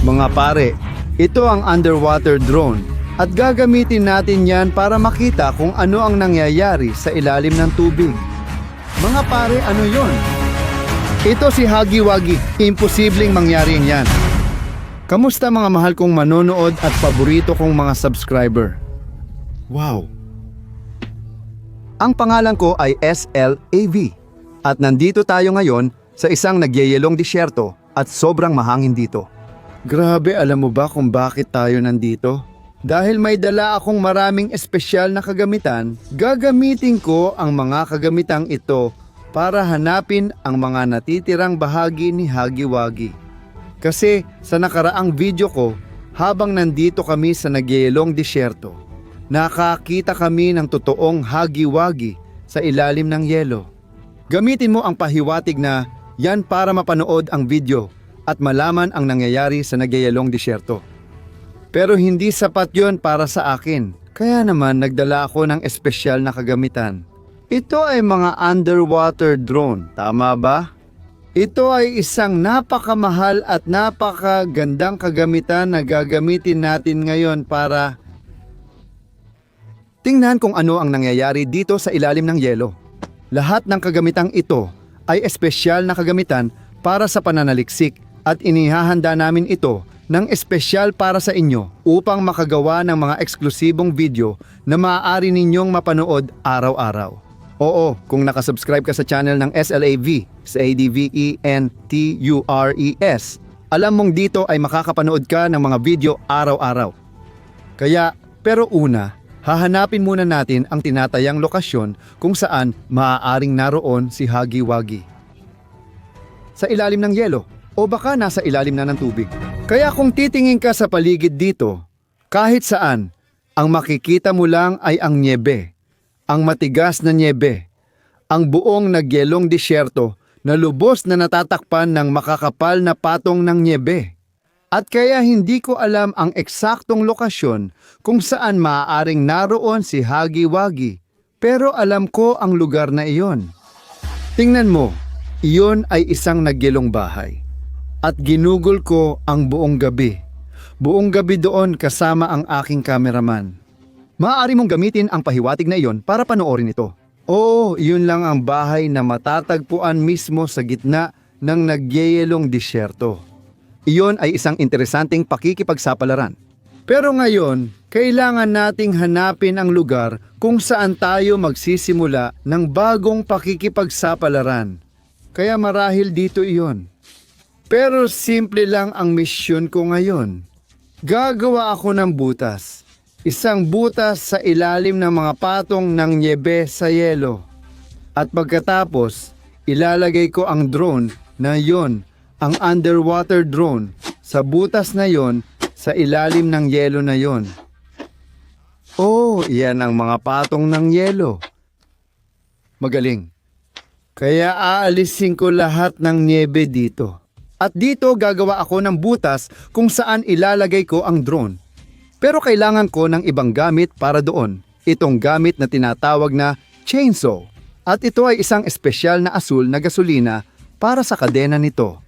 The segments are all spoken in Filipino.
Mga pare, ito ang underwater drone at gagamitin natin yan para makita kung ano ang nangyayari sa ilalim ng tubig. Mga pare, ano yon? Ito si Hagi Wagi, imposibleng mangyari yan. Kamusta mga mahal kong manonood at paborito kong mga subscriber? Wow! Ang pangalan ko ay SLAV at nandito tayo ngayon sa isang nagyayelong disyerto at sobrang mahangin dito. Grabe, alam mo ba kung bakit tayo nandito? Dahil may dala akong maraming espesyal na kagamitan, gagamitin ko ang mga kagamitang ito para hanapin ang mga natitirang bahagi ni Hagiwagi. Kasi sa nakaraang video ko, habang nandito kami sa nagyayelong disyerto, nakakita kami ng totoong Hagiwagi sa ilalim ng yelo. Gamitin mo ang pahiwatig na yan para mapanood ang video at malaman ang nangyayari sa nagyayelong disyerto. Pero hindi sapat yon para sa akin. Kaya naman nagdala ako ng espesyal na kagamitan. Ito ay mga underwater drone, tama ba? Ito ay isang napakamahal at napakagandang kagamitan na gagamitin natin ngayon para Tingnan kung ano ang nangyayari dito sa ilalim ng yelo. Lahat ng kagamitang ito ay espesyal na kagamitan para sa pananaliksik at inihahanda namin ito ng espesyal para sa inyo upang makagawa ng mga eksklusibong video na maaari ninyong mapanood araw-araw. Oo, kung nakasubscribe ka sa channel ng SLAV, sa ADVENTURES, alam mong dito ay makakapanood ka ng mga video araw-araw. Kaya, pero una, hahanapin muna natin ang tinatayang lokasyon kung saan maaaring naroon si Hagi Wagi. Sa ilalim ng yelo o baka nasa ilalim na ng tubig. Kaya kung titingin ka sa paligid dito, kahit saan, ang makikita mo lang ay ang niebe, ang matigas na niebe, ang buong nagyelong disyerto na lubos na natatakpan ng makakapal na patong ng niebe. At kaya hindi ko alam ang eksaktong lokasyon kung saan maaaring naroon si Hagi Wagi, pero alam ko ang lugar na iyon. Tingnan mo, iyon ay isang nagyelong bahay. At ginugol ko ang buong gabi. Buong gabi doon kasama ang aking kameraman. Maaari mong gamitin ang pahiwatig na iyon para panoorin ito. Oo, iyon lang ang bahay na matatagpuan mismo sa gitna ng nagyeyelong disyerto. Iyon ay isang interesanteng pakikipagsapalaran. Pero ngayon, kailangan nating hanapin ang lugar kung saan tayo magsisimula ng bagong pakikipagsapalaran. Kaya marahil dito iyon. Pero simple lang ang misyon ko ngayon. Gagawa ako ng butas. Isang butas sa ilalim ng mga patong ng nyebe sa yelo. At pagkatapos, ilalagay ko ang drone na yon, ang underwater drone, sa butas na yon sa ilalim ng yelo na yon. Oh, iyan ang mga patong ng yelo. Magaling. Kaya aalisin ko lahat ng niebe dito. At dito gagawa ako ng butas kung saan ilalagay ko ang drone. Pero kailangan ko ng ibang gamit para doon. Itong gamit na tinatawag na chainsaw. At ito ay isang espesyal na asul na gasolina para sa kadena nito.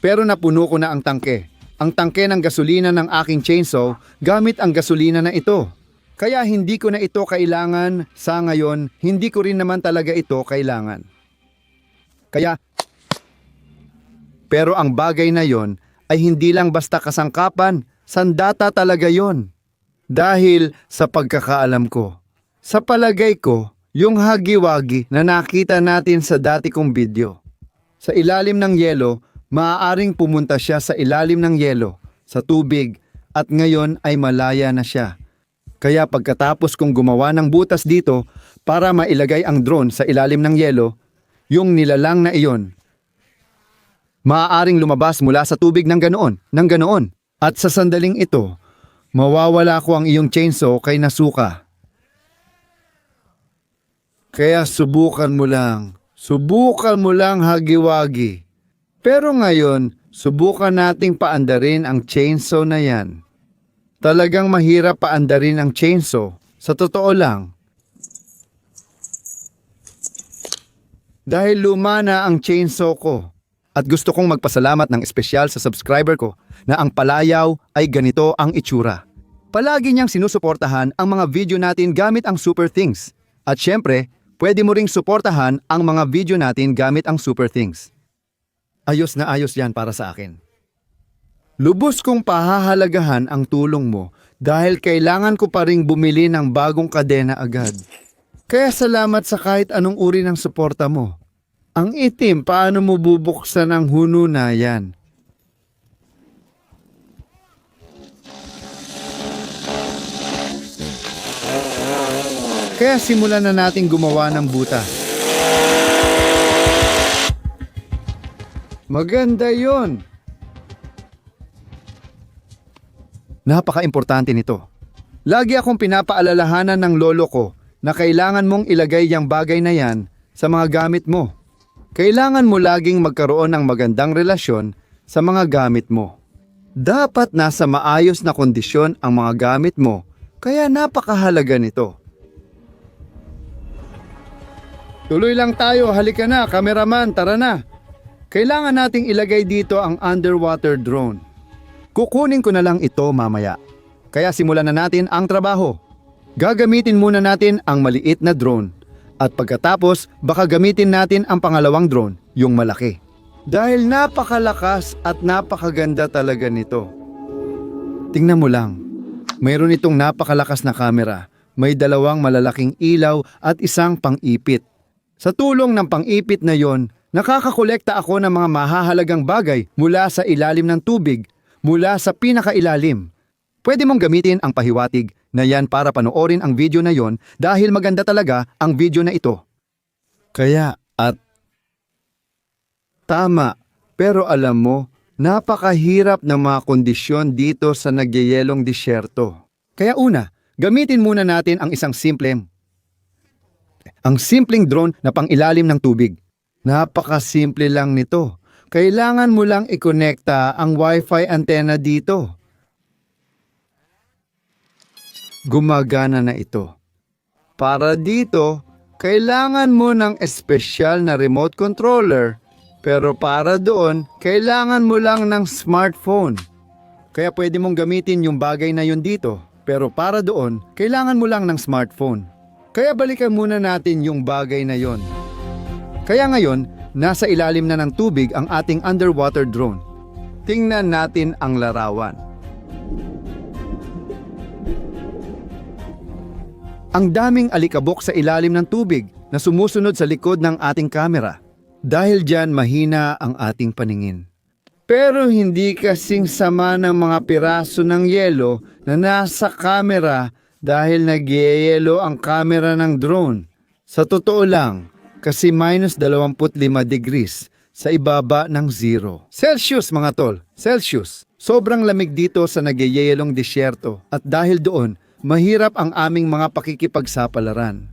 Pero napuno ko na ang tangke. Ang tangke ng gasolina ng aking chainsaw gamit ang gasolina na ito. Kaya hindi ko na ito kailangan sa ngayon, hindi ko rin naman talaga ito kailangan. Kaya pero ang bagay na yon ay hindi lang basta kasangkapan, sandata talaga yon. Dahil sa pagkakaalam ko, sa palagay ko, yung hagiwagi na nakita natin sa dati kong video. Sa ilalim ng yelo, maaaring pumunta siya sa ilalim ng yelo, sa tubig, at ngayon ay malaya na siya. Kaya pagkatapos kong gumawa ng butas dito para mailagay ang drone sa ilalim ng yelo, yung nilalang na iyon maaaring lumabas mula sa tubig ng ganoon, ng ganoon. At sa sandaling ito, mawawala ko ang iyong chainsaw kay Nasuka. Kaya subukan mo lang, subukan mo lang hagiwagi. Pero ngayon, subukan nating paandarin ang chainsaw na yan. Talagang mahirap paandarin ang chainsaw, sa totoo lang. Dahil luma na ang chainsaw ko. At gusto kong magpasalamat ng espesyal sa subscriber ko na ang palayaw ay ganito ang itsura. Palagi niyang sinusuportahan ang mga video natin gamit ang Super Things. At syempre, pwede mo ring suportahan ang mga video natin gamit ang Super Things. Ayos na ayos yan para sa akin. Lubos kong pahahalagahan ang tulong mo dahil kailangan ko pa ring bumili ng bagong kadena agad. Kaya salamat sa kahit anong uri ng suporta mo. Ang itim, paano mo bubuksan ang huno na yan? Kaya simulan na nating gumawa ng butas. Maganda yon. Napaka-importante nito. Lagi akong pinapaalalahanan ng lolo ko na kailangan mong ilagay yung bagay na yan sa mga gamit mo. Kailangan mo laging magkaroon ng magandang relasyon sa mga gamit mo. Dapat nasa maayos na kondisyon ang mga gamit mo, kaya napakahalaga nito. Tuloy lang tayo, halika na, kameraman, tara na. Kailangan nating ilagay dito ang underwater drone. Kukunin ko na lang ito mamaya. Kaya simulan na natin ang trabaho. Gagamitin muna natin ang maliit na drone. At pagkatapos, baka gamitin natin ang pangalawang drone, yung malaki. Dahil napakalakas at napakaganda talaga nito. Tingnan mo lang. Mayroon itong napakalakas na kamera. May dalawang malalaking ilaw at isang pang-ipit. Sa tulong ng pang-ipit na yon, nakakakolekta ako ng mga mahahalagang bagay mula sa ilalim ng tubig, mula sa pinakailalim. Pwede mong gamitin ang pahiwatig na yan para panoorin ang video na yon dahil maganda talaga ang video na ito. Kaya at Tama, pero alam mo, napakahirap ng mga kondisyon dito sa nagyayelong disyerto. Kaya una, gamitin muna natin ang isang simple ang simpleng drone na pangilalim ng tubig. Napakasimple lang nito. Kailangan mo lang ikonekta ang Wi-Fi antenna dito. Gumagana na ito. Para dito, kailangan mo ng espesyal na remote controller pero para doon, kailangan mo lang ng smartphone. Kaya pwede mong gamitin yung bagay na yun dito. Pero para doon, kailangan mo lang ng smartphone. Kaya balikan muna natin yung bagay na yon. Kaya ngayon, nasa ilalim na ng tubig ang ating underwater drone. Tingnan natin ang larawan. Ang daming alikabok sa ilalim ng tubig na sumusunod sa likod ng ating kamera. Dahil dyan mahina ang ating paningin. Pero hindi kasing sama ng mga piraso ng yelo na nasa kamera dahil nagyeyelo ang kamera ng drone. Sa totoo lang, kasi minus 25 degrees sa ibaba ng zero. Celsius mga tol, Celsius. Sobrang lamig dito sa nagyeyelong disyerto at dahil doon, mahirap ang aming mga pakikipagsapalaran.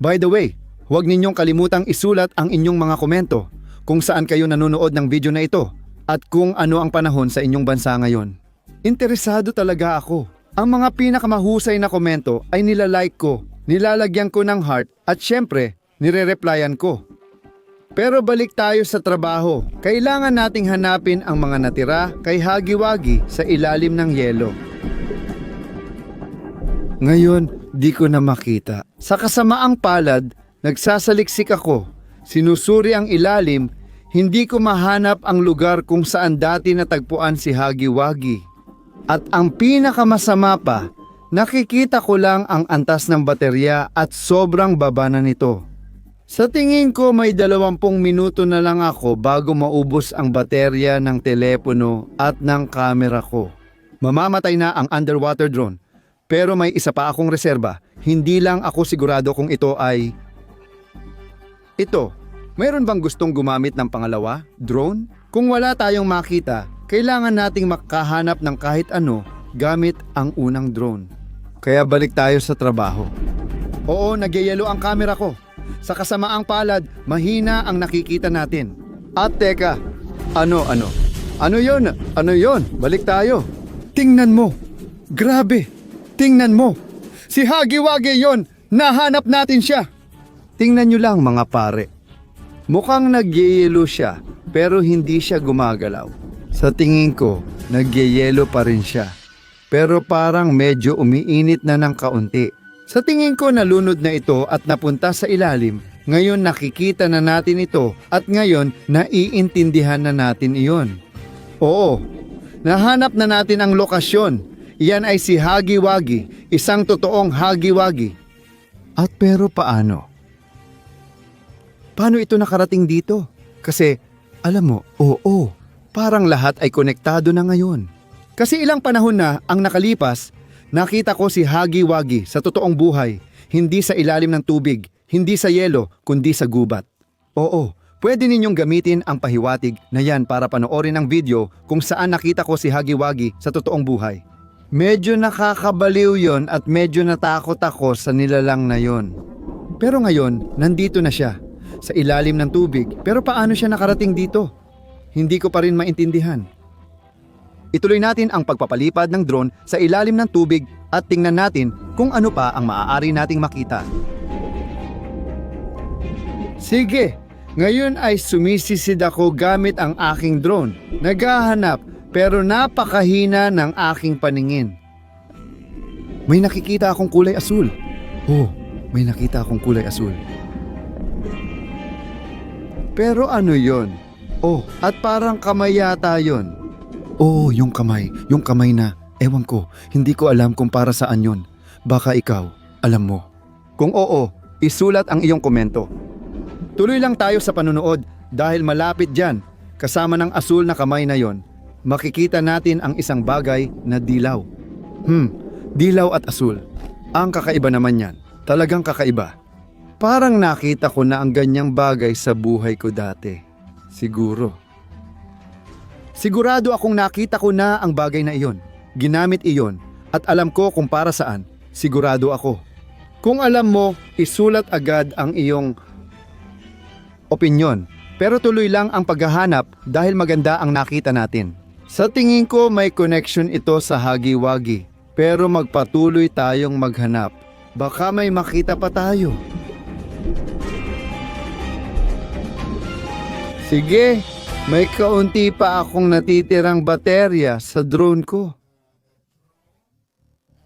By the way, huwag ninyong kalimutang isulat ang inyong mga komento kung saan kayo nanonood ng video na ito at kung ano ang panahon sa inyong bansa ngayon. Interesado talaga ako. Ang mga pinakamahusay na komento ay nilalike ko, nilalagyan ko ng heart at syempre, nire-replyan ko. Pero balik tayo sa trabaho. Kailangan nating hanapin ang mga natira kay Hagiwagi sa ilalim ng yelo. Ngayon, di ko na makita. Sa kasamaang palad, nagsasaliksik ako. Sinusuri ang ilalim, hindi ko mahanap ang lugar kung saan dati natagpuan si Hagiwagi. At ang pinakamasama pa, nakikita ko lang ang antas ng baterya at sobrang baba na nito. Sa tingin ko may dalawampung minuto na lang ako bago maubos ang baterya ng telepono at ng kamera ko. Mamamatay na ang underwater drone. Pero may isa pa akong reserba. Hindi lang ako sigurado kung ito ay... Ito, mayroon bang gustong gumamit ng pangalawa, drone? Kung wala tayong makita, kailangan nating makahanap ng kahit ano gamit ang unang drone. Kaya balik tayo sa trabaho. Oo, nagyayelo ang kamera ko. Sa kasamaang palad, mahina ang nakikita natin. At teka, ano ano? Ano yon? Ano yon? Balik tayo. Tingnan mo. Grabe. Tingnan mo. Si Hagiwagi yon. Nahanap natin siya. Tingnan nyo lang mga pare. Mukhang nagyayelo siya pero hindi siya gumagalaw. Sa tingin ko, nagyeyelo pa rin siya. Pero parang medyo umiinit na ng kaunti. Sa tingin ko nalunod na ito at napunta sa ilalim. Ngayon nakikita na natin ito at ngayon naiintindihan na natin iyon. Oo, nahanap na natin ang lokasyon. Iyan ay si Hagiwagi, isang totoong Hagiwagi. At pero paano? Paano ito nakarating dito? Kasi, alam mo, oo, parang lahat ay konektado na ngayon. Kasi ilang panahon na ang nakalipas, nakita ko si Hagi Wagi sa totoong buhay, hindi sa ilalim ng tubig, hindi sa yelo, kundi sa gubat. Oo, pwede ninyong gamitin ang pahiwatig na yan para panoorin ang video kung saan nakita ko si Hagi Wagi sa totoong buhay. Medyo nakakabaliw yon at medyo natakot ako sa nilalang na yon. Pero ngayon, nandito na siya, sa ilalim ng tubig. Pero paano siya nakarating dito? Hindi ko pa rin maintindihan. Ituloy natin ang pagpapalipad ng drone sa ilalim ng tubig at tingnan natin kung ano pa ang maaari nating makita. Sige, ngayon ay sumisisid ako gamit ang aking drone. Naghahanap pero napakahina ng aking paningin. May nakikita akong kulay asul. Oh, may nakita akong kulay asul. Pero ano yon? Oh, at parang kamay yata yon. Oh, yung kamay. Yung kamay na, ewan ko, hindi ko alam kung para saan yon. Baka ikaw, alam mo. Kung oo, isulat ang iyong komento. Tuloy lang tayo sa panunood dahil malapit dyan, kasama ng asul na kamay na yon, makikita natin ang isang bagay na dilaw. Hmm, dilaw at asul. Ang kakaiba naman yan. Talagang kakaiba. Parang nakita ko na ang ganyang bagay sa buhay ko dati. Siguro. Sigurado akong nakita ko na ang bagay na iyon. Ginamit iyon at alam ko kung para saan. Sigurado ako. Kung alam mo, isulat agad ang iyong opinyon. Pero tuloy lang ang paghahanap dahil maganda ang nakita natin. Sa tingin ko may connection ito sa Hagiwagi. Pero magpatuloy tayong maghanap. Baka may makita pa tayo. Sige, may kaunti pa akong natitirang baterya sa drone ko.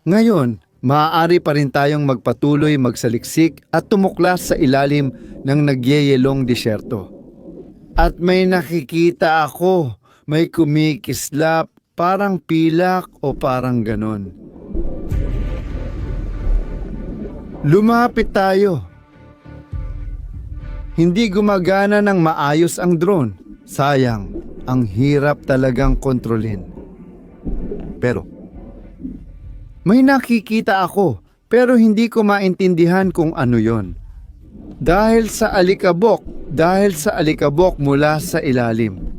Ngayon, maaari pa rin tayong magpatuloy magsaliksik at tumuklas sa ilalim ng nagyeyelong disyerto. At may nakikita ako, may kumikislap, parang pilak o parang ganon. Lumapit tayo. Hindi gumagana ng maayos ang drone. Sayang, ang hirap talagang kontrolin. Pero, may nakikita ako pero hindi ko maintindihan kung ano yon. Dahil sa alikabok, dahil sa alikabok mula sa ilalim.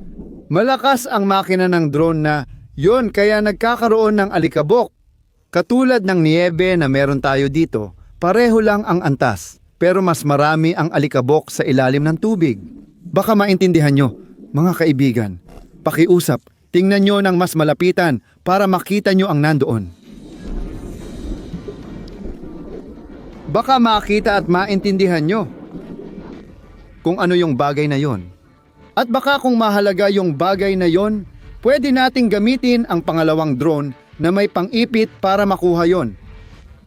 Malakas ang makina ng drone na yon kaya nagkakaroon ng alikabok. Katulad ng niebe na meron tayo dito, pareho lang ang antas pero mas marami ang alikabok sa ilalim ng tubig. Baka maintindihan nyo, mga kaibigan. Pakiusap, tingnan nyo ng mas malapitan para makita nyo ang nandoon. Baka makita at maintindihan nyo kung ano yung bagay na yon. At baka kung mahalaga yung bagay na yon, pwede nating gamitin ang pangalawang drone na may pang-ipit para makuha yon.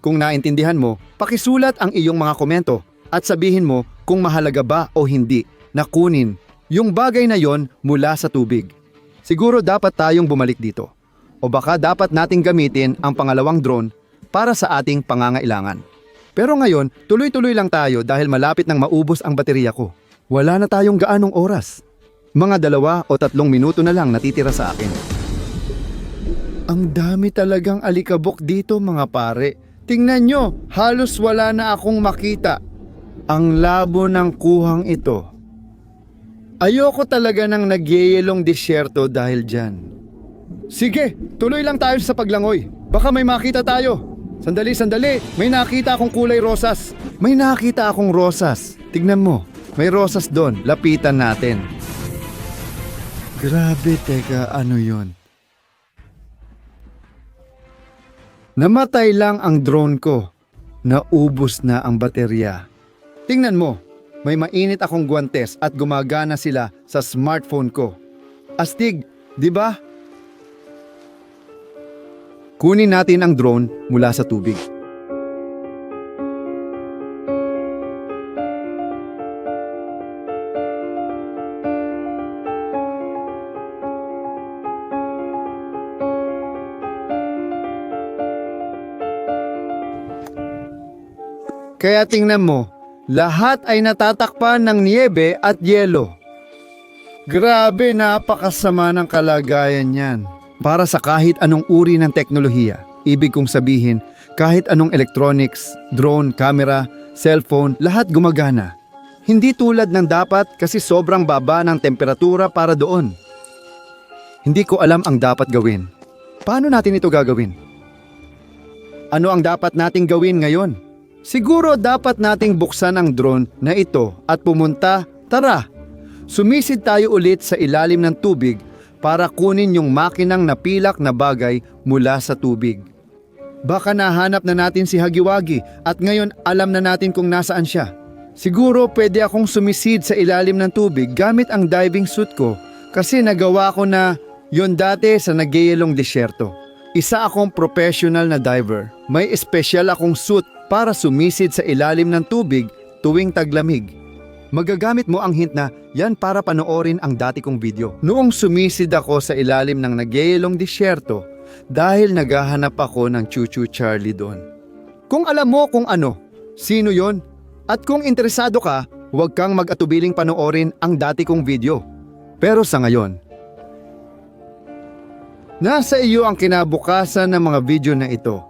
Kung naintindihan mo, pakisulat ang iyong mga komento at sabihin mo kung mahalaga ba o hindi na kunin yung bagay na yon mula sa tubig. Siguro dapat tayong bumalik dito. O baka dapat nating gamitin ang pangalawang drone para sa ating pangangailangan. Pero ngayon, tuloy-tuloy lang tayo dahil malapit nang maubos ang baterya ko. Wala na tayong gaanong oras. Mga dalawa o tatlong minuto na lang natitira sa akin. Ang dami talagang alikabok dito mga pare. Tingnan nyo, halos wala na akong makita. Ang labo ng kuhang ito. Ayoko talaga ng nagyeyelong disyerto dahil dyan. Sige, tuloy lang tayo sa paglangoy. Baka may makita tayo. Sandali, sandali. May nakita akong kulay rosas. May nakita akong rosas. Tignan mo, may rosas doon. Lapitan natin. Grabe, teka, ano yon? Namatay lang ang drone ko. Naubos na ang baterya. Tingnan mo, May mainit akong guwantes at gumagana sila sa smartphone ko. Astig, di ba? Kunin natin ang drone mula sa tubig. Kaya tingnan mo, lahat ay natatakpan ng niebe at yelo. Grabe, napakasama ng kalagayan niyan. Para sa kahit anong uri ng teknolohiya, ibig kong sabihin, kahit anong electronics, drone, camera, cellphone, lahat gumagana. Hindi tulad ng dapat kasi sobrang baba ng temperatura para doon. Hindi ko alam ang dapat gawin. Paano natin ito gagawin? Ano ang dapat nating gawin ngayon? Siguro dapat nating buksan ang drone na ito at pumunta, tara, sumisid tayo ulit sa ilalim ng tubig para kunin yung makinang napilak na bagay mula sa tubig. Baka nahanap na natin si Hagiwagi at ngayon alam na natin kung nasaan siya. Siguro pwede akong sumisid sa ilalim ng tubig gamit ang diving suit ko kasi nagawa ko na yon dati sa nagyayelong disyerto. Isa akong professional na diver. May espesyal akong suit para sumisid sa ilalim ng tubig tuwing taglamig. Magagamit mo ang hint na yan para panoorin ang dati kong video. Noong sumisid ako sa ilalim ng nagyayelong disyerto dahil naghahanap ako ng Chuchu Charlie doon. Kung alam mo kung ano, sino yon, at kung interesado ka, huwag kang mag-atubiling panoorin ang dati kong video. Pero sa ngayon, nasa iyo ang kinabukasan ng mga video na ito.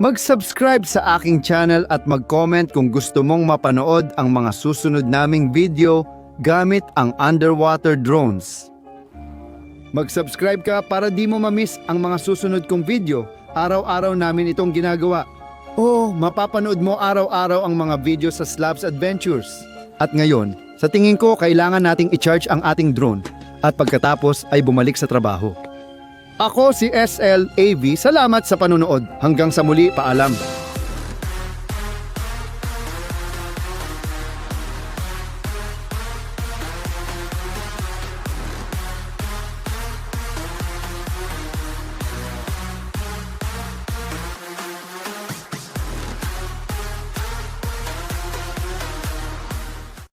Mag-subscribe sa aking channel at mag-comment kung gusto mong mapanood ang mga susunod naming video gamit ang underwater drones. Mag-subscribe ka para di mo ma-miss ang mga susunod kong video. Araw-araw namin itong ginagawa. Oo, mapapanood mo araw-araw ang mga video sa Slabs Adventures. At ngayon, sa tingin ko kailangan nating i-charge ang ating drone at pagkatapos ay bumalik sa trabaho. Ako si SLAV, salamat sa panunood. Hanggang sa muli, paalam.